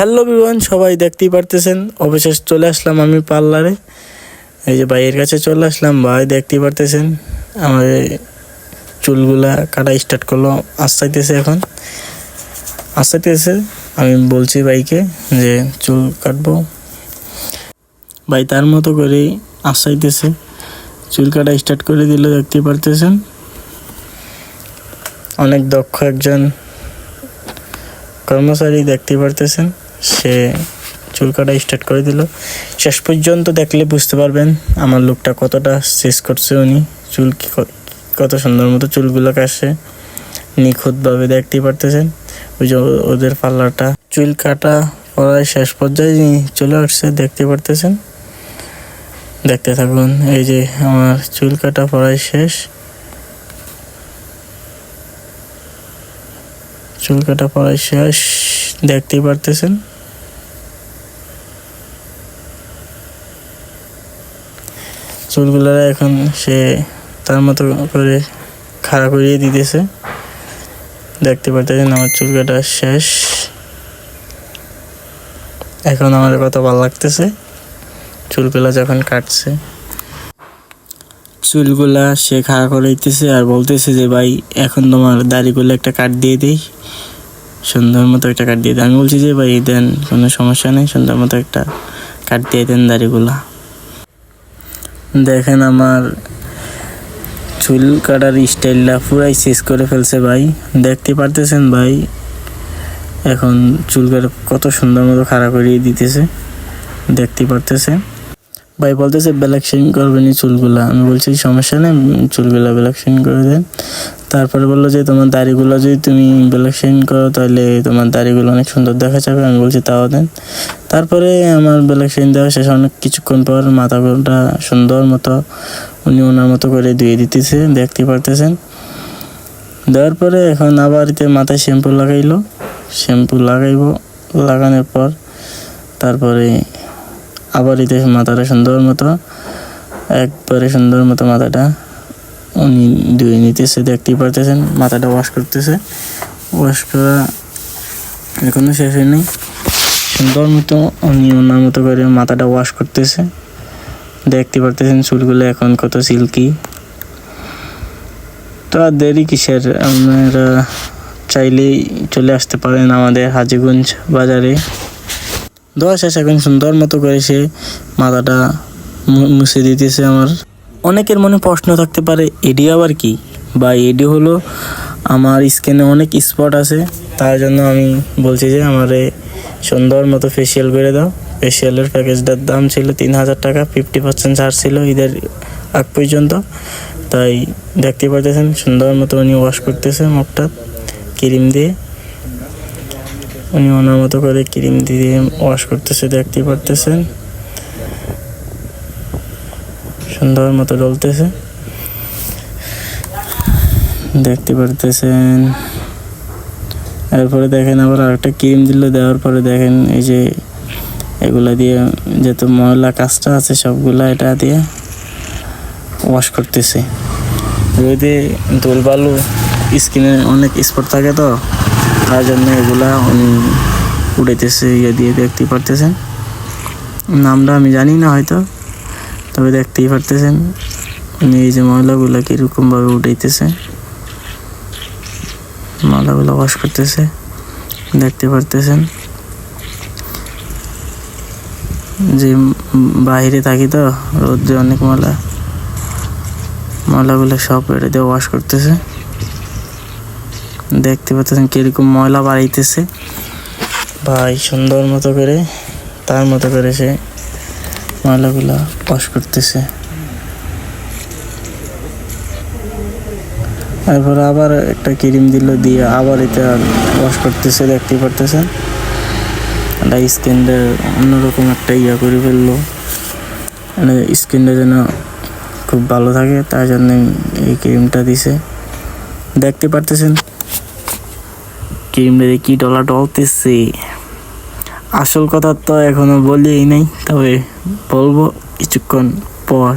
Hello বিমান সবাই দেখতেই পারতেছেন? অবশেষ চলে আসলাম আমি পার্লারে। এই যে ভাইয়ের কাছে চলে আসলাম, ভাই দেখতেই পারতেছেন? এই চুলগুলা কাটা স্টার্ট করল, আস্তাইতেছে এখন। আস্তাইতেছে, আমি বলছি ভাইকে যে চুল কাটবো। ভাই তার মতো করেই আস্তাইতেছে। চুল কাটা স্টার্ট করে দিল, দেখতেই পারতেছেন? অনেক দক্ষ একজন কর্মচারী দেখতে পারতেছেন? সে চুল কাটা স্টার্ট করে দিল। শেষ পর্যন্ত দেখলে বুঝতে পারবেন আমার লুকটা কতটা শেষ করছে উনি। চুল কত সুন্দর মতো চুলগুলো কাটছে। নিখুঁতভাবে দেখতে পারতেছেন। ওই যে ওদের পার্লারটা চুল কাটা পড়ায় শেষ পর্যায়ে চলে আসছে, দেখতে পারতেছেন। দেখতে থাকুন, এই যে আমার চুল কাটা পড়ায় শেষ। চুল কাটা পড়ায় শেষ, দেখতেই পারতেছেন। চুলগুলো এখন সে তার মতো করে খাড়া করিয়ে দিতেছে। দেখতে পারতেছেন আমার চুল কাটা শেষ। এখন আমার কত ভালো লাগতেছে। চুলগুলা যখন কাটছে। চুলগুলা সে খাড়া করে দিতেছে আর বলতেছে যে, ভাই, এখন তোমার দাড়িগুলো একটা কাট দিয়ে দিই। সুন্দর মতো একটা কাট দিয়ে দেন আমি বলছি যে, ভাই, দেন, কোনো সমস্যা নেই। সুন্দর মতো একটা কাট দিয়ে দেন দাড়িগুলা। দেখেন আমার চুল কাটার স্টাইলটা পুরাই শেষ করে ফেলছে ভাই। দেখতে পারতেছেন ভাই? এখন চুল কাটা কত সুন্দর মতো খাড়া করিয়ে দিতেছে। দেখতে পারতেছে ভাই বলতেছে, ব্ল্যাক শেডিং করবেন চুলগুলা। আমি বলছি, সমস্যা নেই চুলগুলা ব্ল্যাক শেডিং করে দেন। তারপরে বলল যে, তোমার দাড়িগুলো যদি তুমি ব্ল্যাক শেডিং করো, তাহলে তোমার দাড়িগুলো অনেক সুন্দর দেখা যাবে। আমি বলছি, তাও দেন। তারপরে আমার ব্ল্যাক শেডিং দেওয়া শেষ অনেক কিছুক্ষণ পর মাথাটা সুন্দর মতো উনি ওনার মতো করে ধুয়ে দিতেছে, দেখতে পারতেছেন। দেওয়ার পরে এখন আবার মাথায় শ্যাম্পু লাগাইলো। শ্যাম্পু লাগাইবো, লাগানোর পর তারপরে আবার এতে মাথাটা সুন্দর মতো, একবারে সুন্দর মতো মাথাটা। উনি ধুয়ে নিতেছে, দেখতেই পারতেছেন, মাথাটা ওয়াশ করতেছে। ওয়াশ করা এখনও শেষ হয়নি। সুন্দর মতো উনি ওনার মতো করে মাথাটা ওয়াশ করতেছে। দেখতে পারতেছেন চুলগুলো এখন কত সিল্কি তো আর দেরি কিসের? আপনারা চাইলেই চলে আসতে পারেন আমাদের হাজিগঞ্জ বাজারে। দোয়া শেষ, এখন সুন্দর মতো করে সে মাথাটা মুছে দিতেছে আমার। অনেকের মনে প্রশ্ন থাকতে পারে, এডি আবার কি? বা এডি হলো আমার স্কিনে অনেক স্পট আছে, তার জন্য আমি বলছি যে আমারে সুন্দর মতো ফেসিয়াল করে দাও। ফেসিয়ালের প্যাকেজটার দাম ছিল তিন হাজার টাকা ফিফটি পার্সেন্ট ছাড় ছিল ঈদের আগ পর্যন্ত। তাই দেখতে পারতেছেন, সুন্দর মতো উনি ওয়াশ করতেছে মুখটা, ক্রিম দিয়ে। উনি ওনার মতো করে ক্রিম দিয়ে ওয়াশ করতেছে দেখতে পারতেছেন। সুন্দর মতো ডলতেছে দেখতে পারতেছেন। এরপরে দেখেন আবার আরেকটা ক্রিম দিল, দেওয়ার পরে দেখেন এই যে এগুলা দিয়ে যত ময়লা কাজটা আছে সবগুলা, এটা দিয়ে ওয়াশ করতেছে। যদি দুলবালু স্কিনে অনেক স্পট থাকে তো তার জন্য এগুলা উনি উড়াইতেছে ইয়ে দিয়ে দেখতেই পারতেছেন। নামটা আমি জানি না হয়তো, তবে দেখতেই পারতেছেন। উনি এই যে ময়লাগুলো কীরকমভাবে উঠাইতেছে ময়লাগুলো ওয়াশ করতেছে, দেখতে পারতেছেন। যে বাইরে থাকি তো, রোদ্রে অনেক ময়লা, ময়লাগুলো সব এটা দিয়ে ওয়াশ করতেছে। দেখতে পাচ্ছেন কীরকম ময়লা বাড়াইতেছে। ভাই, সুন্দর মতো করে, তার মতো করে সে ময়লাগুলো ওয়াশ করতেছে। তারপর আবার একটা ক্রিম দিল দিয়ে আবার এটা ওয়াশ করতেছে, দেখতে পারতেছেন? এটা স্কিনটা অন্যরকম একটা ইয়া করে ফেলল। মানে স্কিনটা যেন খুব ভালো থাকে, তার জন্য এই ক্রিমটা দিছে। দেখতে পারতেছেন? দিয়ে কি ডলা ডলতেছে? আসল কথা তো এখনও বলিই নাই, তবে বলব কিছুক্ষণ পর।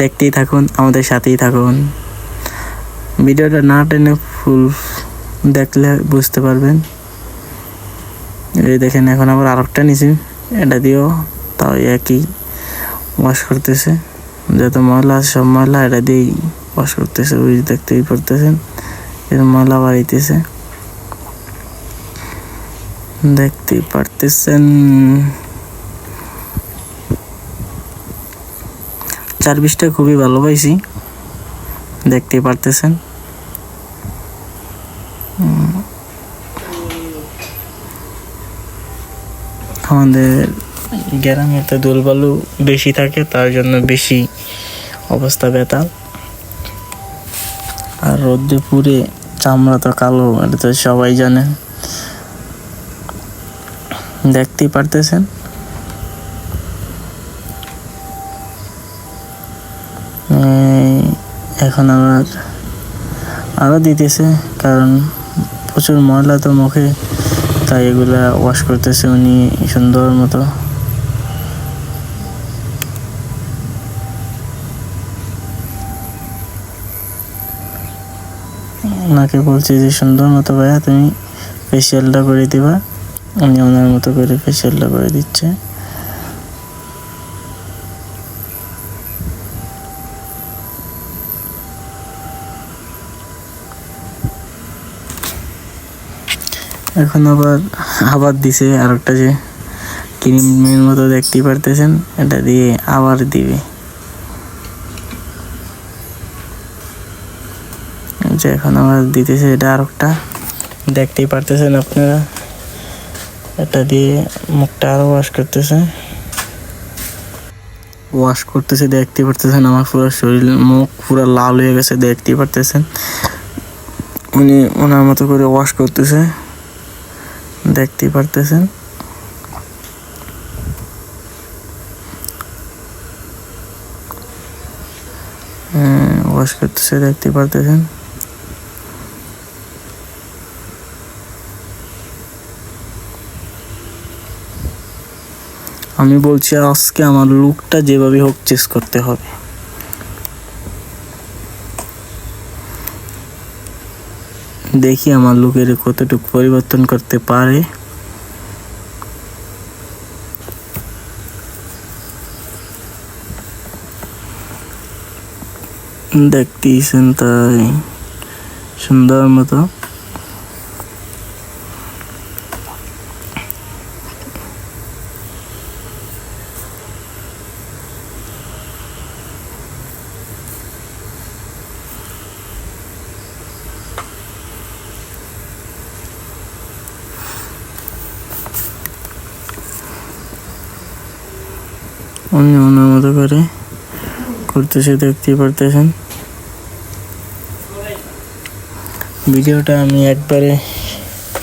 দেখতেই থাকুন, আমাদের সাথেই থাকুন। ভিডিওটা না টেনে ফুল দেখলে বুঝতে পারবেন। এই দেখেন, এখন আবার আরেকটা নিছি, এটা দিয়েও তাও একই ওয়াশ করতেছে। যত ময়লা আছে সব ময়লা, এটা দিয়েই ওয়াশ করতেছে, ওই দেখতেই পারতেছেন, এর ময়লা বাড়িতেছে দেখতেই পারতেছেন। সার্ভিসটা খুবই ভালো পাইছি দেখতেই পারতেছেন। আমাদের গ্রামে তো দুলবালু বেশি থাকে, তার জন্য বেশি অবস্থা বেতাল। আর রোদ্রে পুড়ে চামড়া তো কালো, এটা তো সবাই জানে। দেখতেই পারতেছেন। এখন আবার আরও দিতেছে, কারণ প্রচুর ময়লা তো মুখে, তাই এগুলা ওয়াশ করতেছে উনি সুন্দর মতো। ওনাকে বলছি যে, সুন্দর মতো ভাইয়া, তুমি ফেসিয়ালটা করে দিবা। উনি ওনার মতো করে ফেসিয়ালটা করে দিচ্ছে। এখন আবার আবার দিছে আর একটা যে ক্রিমের মতো দেখতে পারতেছেন, এটা দিয়ে আবার দিবে। যে এখন আবার দিতেছে এটা আর একটা দেখতেই পারতেছেন আপনারা। এটা দিয়ে মুখটা আরও ওয়াশ করতেছে। ওয়াশ করতেছে, দেখতে পারতেছেন আমার পুরো শরীর, মুখ পুরো লাল হয়ে গেছে, দেখতে পারতেছেন। উনি ওনার মতো করে ওয়াশ করতেছে, দেখতে পারতেছেন। ওয়াশ করতেছে, দেখতে পারতেছেন। আমি বলছি, আজকে আমার লুকটা যেভাবে হোক চেস করতে হবে। দেখি আমার লুকের কতটুকু পরিবর্তন করতে পারে। দেখতেইছেন তাই সুন্দর মতো। অন্য অন্য মতো করে করতেছে, দেখতেই পারতেছেন। ভিডিওটা আমি একবারে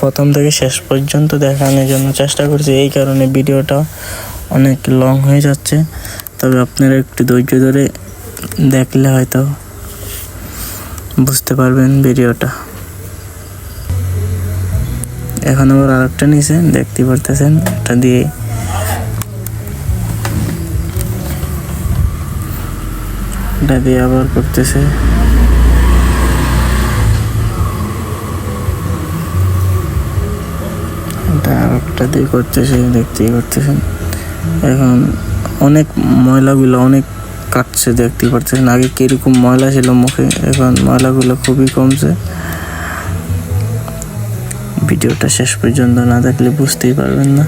প্রথম থেকে শেষ পর্যন্ত দেখানোর জন্য চেষ্টা করছি। এই কারণে ভিডিওটা অনেক লং হয়ে যাচ্ছে। তবে আপনারা একটু ধৈর্য ধরে দেখলে হয়তো বুঝতে পারবেন ভিডিওটা। এখন আবার আরেকটা নিচে দেখতে পারতেছেন। এটা দিয়ে এটা দিয়ে আবার করতেছে। এটা আরেকটা দিয়ে করতেছে, দেখতেই করতেছেন এখন অনেক ময়লাগুলো অনেক কাটছে দেখতে পারতেছেন। আগে কীরকম ময়লা ছিল মুখে, এখন ময়লাগুলো খুবই কমছে। ভিডিওটা শেষ পর্যন্ত না দেখলে বুঝতেই পারবেন না।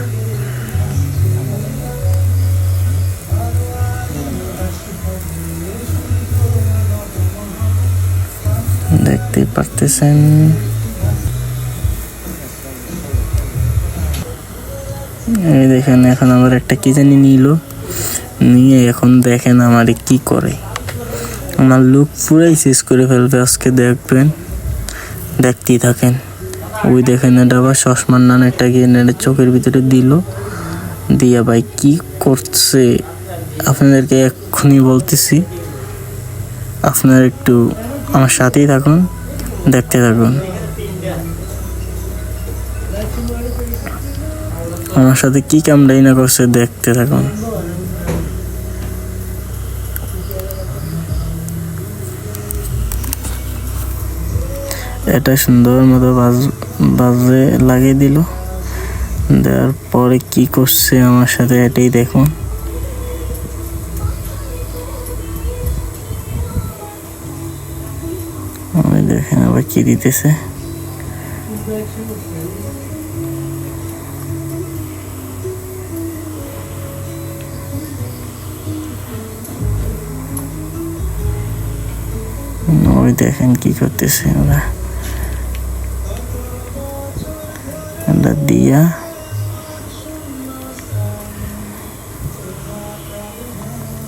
দেখতেই পারতেছেন। এই দেখেন, এখন আমার একটা কি জানি নিল। নিয়ে এখন দেখেন আমার কি করে। আমার লুক পুরাই শেষ করে ফেলবে আজকে, দেখবেন। দেখতেই থাকেন। ওই দেখেন, এটা আবার চশমার নান একটা গিয়ে নেড়ে চোখের ভিতরে দিল। দিয়া ভাই, কি করছে? আপনাদেরকে এক্ষুনি বলতেছি। আপনার একটু আমার সাথেই থাকুন, দেখতে থাকুন। আমার সাথে কি কামড়াই না করছে, দেখতে থাকুন। এটা সুন্দর মতো বাজ, বাজে লাগিয়ে দিল। দেওয়ার পরে কি করছে আমার সাথে এটাই দেখুন। দেখেন আবার কি দিতেছে? ওই দেখেন কি করতেছে ওরা। এটা দিয়া।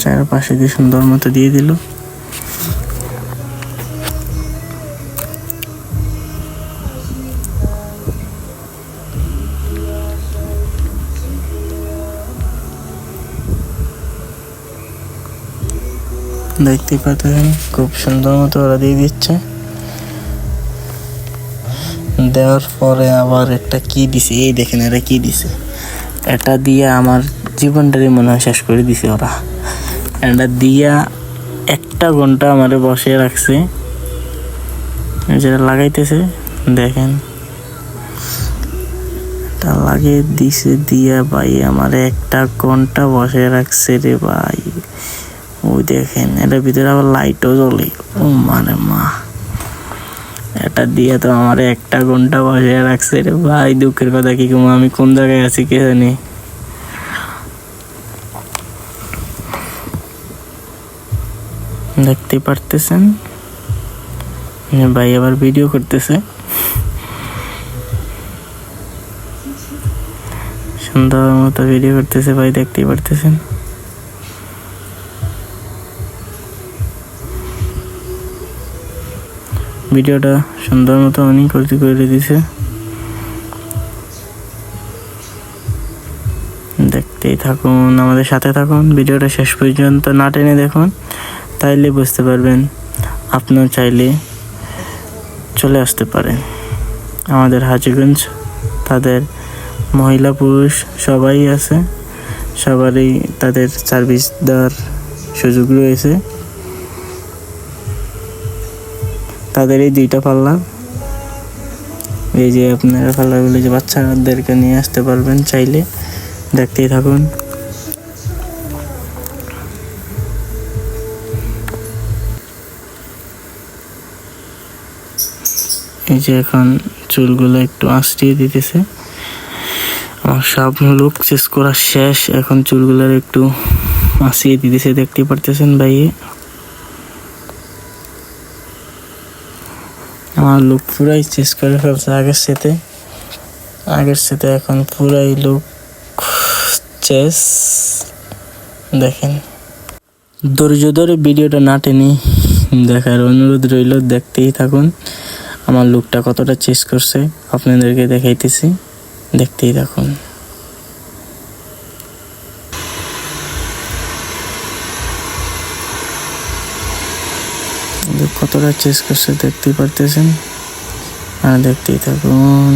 চারপাশে দিয়ে সুন্দর মতো দিয়ে দিল। দেখতে পাচ্ছেন, খুব সুন্দর মতো ওরা দিয়ে দিচ্ছে। দেওয়ার পরে আবার একটা কি দিছে? এই দেখেন এটা কি দিছে? এটা দিয়ে আমার জীবনটারই মনে হয় শেষ করে দিছে ওরা। এটা দিয়া একটা ঘণ্টা আমার বসে রাখছে। যেটা লাগাইতেছে, দেখেন। তা লাগিয়ে দিছে দিয়া ভাই, আমার একটা ঘণ্টা বসে রাখছে রে ভাই। ওই দেখেন, এটার ভিতরে আবার লাইটও জ্বলে। ও মানে মা। এটা দিয়ে তো আমার একটা ঘণ্টা বসে রাখছে রে ভাই, দুঃখের কথা কি কম, আমি কোন জায়গায় আছি কে জানি? দেখতে পারতেছেন? ভাই আবার ভিডিও করতেছে। সুন্দর মতো ভিডিও করতেছে ভাই দেখতেই পারতেছেন? ভিডিওটা সুন্দর মতো অনেক করতে করে দিছে। দেখতেই থাকুন, আমাদের সাথে থাকুন, ভিডিওটা শেষ পর্যন্ত না টেনে দেখুন, তাইলে বুঝতে পারবেন আপনিও চাইলে চলে আসতে পারেন আমাদের হাজিগঞ্জ, তাদের মহিলা পুরুষ সবাই আছে, সবারই তাদের সার্ভিস দেওয়ার সুযোগ রয়েছে। তাদের এই দুইটা পাল্লা। এই যে আপনারা পাল্লাগুলো যে বাচ্চাদেরকে নিয়ে আসতে পারবেন চাইলে, দেখতেই থাকুন। এই যে এখন চুলগুলো একটু আঁচড়িয়ে দিতেছে। আমার সব লুক শেষ করা শেষ। এখন চুলগুলোর একটু আঁচিয়ে দিতেছে, দেখতে পারতেছেন ভাইয়ে? আমার লুক পুরাই চেঞ্জ করে ফেলছে আগের সাথে আগের সাথে এখন পুরাই লুক চেস দেখেন। ধৈর্য ধরে ভিডিওটা না টেনে দেখার অনুরোধ রইল, দেখতেই থাকুন আমার লুকটা কতটা চেস করছে। আপনাদেরকে দেখাইতেছি, দেখতেই থাকুন। কতটা চেস করছে দেখতেই পারতেছেন। আর দেখতেই থাকুন।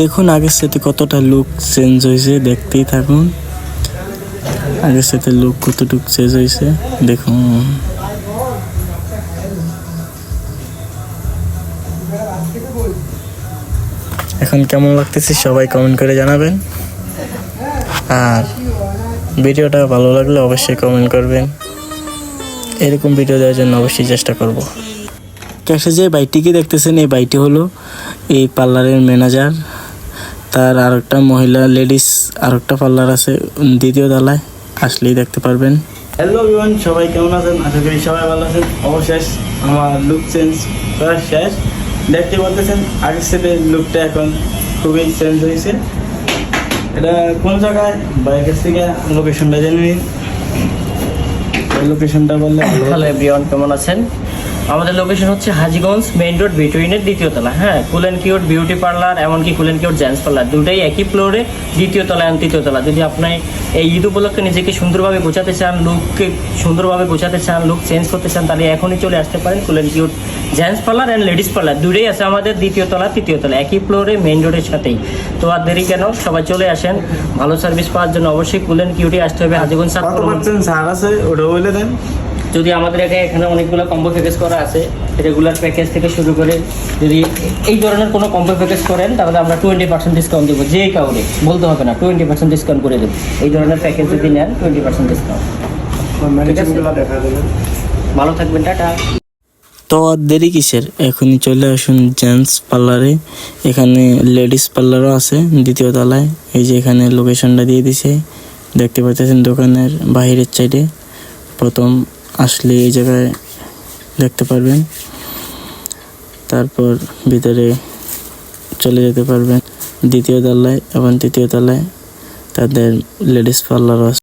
দেখুন আগের সাথে কতটা লুক চেঞ্জ হয়েছে, দেখতেই থাকুন। আগের সাথে লুক কতটুকু চেঞ্জ হয়েছে, দেখুন। এখন কেমন লাগতেছে সবাই কমেন্ট করে জানাবেন। আর ভিডিওটা ভালো লাগলে অবশ্যই কমেন্ট করবেন। এরকম ভিডিও দেওয়ার জন্য অবশ্যই চেষ্টা করব। ক্যাশে যে বাইকটিকে দেখতেছেন, এই বাইকটি হলো এই পার্লারের ম্যানেজার তার আর একটা মহিলা লেডিস আর একটা পার্লার আছে, দ্বিতীয় তলায়। আসলেই দেখতে পারবেন। হ্যালো সবাই কেমন আছেন? আশা করি সবাই ভালো আছেন। অবশেষ আমার লুক চেঞ্জ করা শেষ। দেখতে বলতেছেন আগের সাথে লুকটা এখন খুবই চেঞ্জ হয়েছে। এটা কোন জায়গায়? বাইকের থেকে লোকেশনটা জেনে নিন। লোকেশনটা বললে ভালো এভরিওয়ান কেমন আছেন? আমাদের লোকেশন হচ্ছে হাজিগঞ্জ মেইন রোড বিটুইনের দ্বিতীয় তলা হ্যাঁ? কুলেন কিউট বিউটি পার্লার এমনকি কুলেন কিউট জেন্টস পার্লার দুটাই একই ফ্লোরে দ্বিতীয় তলা এবং তৃতীয় তলা। যদি আপনি এই ঈদ উপলক্ষে নিজেকে সুন্দরভাবে গোছাতে চান লুককে সুন্দরভাবে গোছাতে চান লুক চেঞ্জ করতে চান তাহলে এখনই চলে আসতে পারেন Kulen cute gents parlour and ladies parlour দুটোই আছে আমাদের দ্বিতীয় তলা তৃতীয় তলা একই ফ্লোরে মেইন রোডের সাথেই। তো আর দেরি কেন? সবাই চলে আসেন। ভালো সার্ভিস পাওয়ার জন্য অবশ্যই কুলেন কিউটি আসতে হবে। হাজিগঞ্জ ছাড় আছে ওটা বলে দেন। যদি আমাদের এখানে এখানে অনেকগুলো কম্বো প্যাকেজ করা আছে রেগুলার প্যাকেজ থেকে শুরু করে যদি এই ধরনের কোনো কম্বো প্যাকেজ করেন তাহলে আমরা টোয়েন্টি পার্সেন্ট ডিসকাউন্ট দেবো যে কাউরে বলতে হবে না টোয়েন্টি পার্সেন্ট ডিসকাউন্ট করে দেবো। এই ধরনের প্যাকেজ যদি নেন টোয়েন্টি পার্সেন্ট ডিসকাউন্ট ভালো থাকবেন টাটা। তো আর দেরি কিসের? এখনই চলে আসুন জেন্টস পার্লারে এখানে লেডিস পার্লারও আছে দ্বিতীয় তলায়। এই যে এখানে লোকেশনটা দিয়ে দিছে। দেখতে পাচ্ছেন দোকানের বাহিরের সাইডে প্রথম আসলে এই জায়গায় দেখতে পারবেন। তারপর ভিতরে চলে যেতে পারবেন। দ্বিতীয় তলায় এবং তৃতীয় তলায় তাদের লেডিস পার্লার আছে।